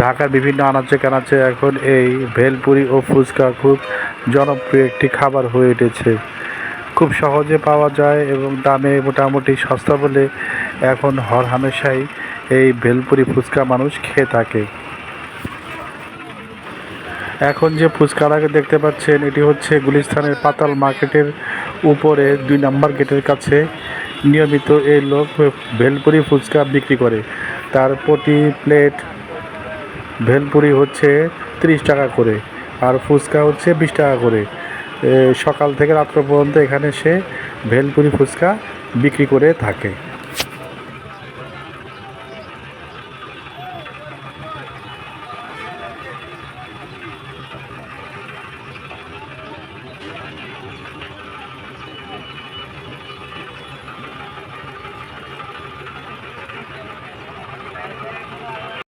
ঢাকার বিভিন্ন আনাচে কানাচে এখন এই ভেলপুরি ও ফুচকা খুব জনপ্রিয় একটি খাবার হয়ে উঠেছে। খুব সহজে পাওয়া যায় এবং দামে মোটামুটি সস্তা বলে এখন হর হামেশাই এই ভেলপুরি ফুচকা মানুষ খেয়ে থাকে। এখন যে ফুচকাটাকে দেখতে পাচ্ছেন, এটি হচ্ছে গুলিস্তানের পাতাল মার্কেটের উপরে দুই নম্বর গেটের কাছে নিয়মিত এই লোক ভেলপুরি ফুচকা বিক্রি করে। তার প্রতি প্লেট ভেলপুরি হচ্ছে তিরিশ টাকা করে আর ফুচকা হচ্ছে বিশ টাকা করে। সকাল থেকে রাত্র পর্যন্ত এখানে সে ভেলপুরি ফুচকা বিক্রি করে থাকে।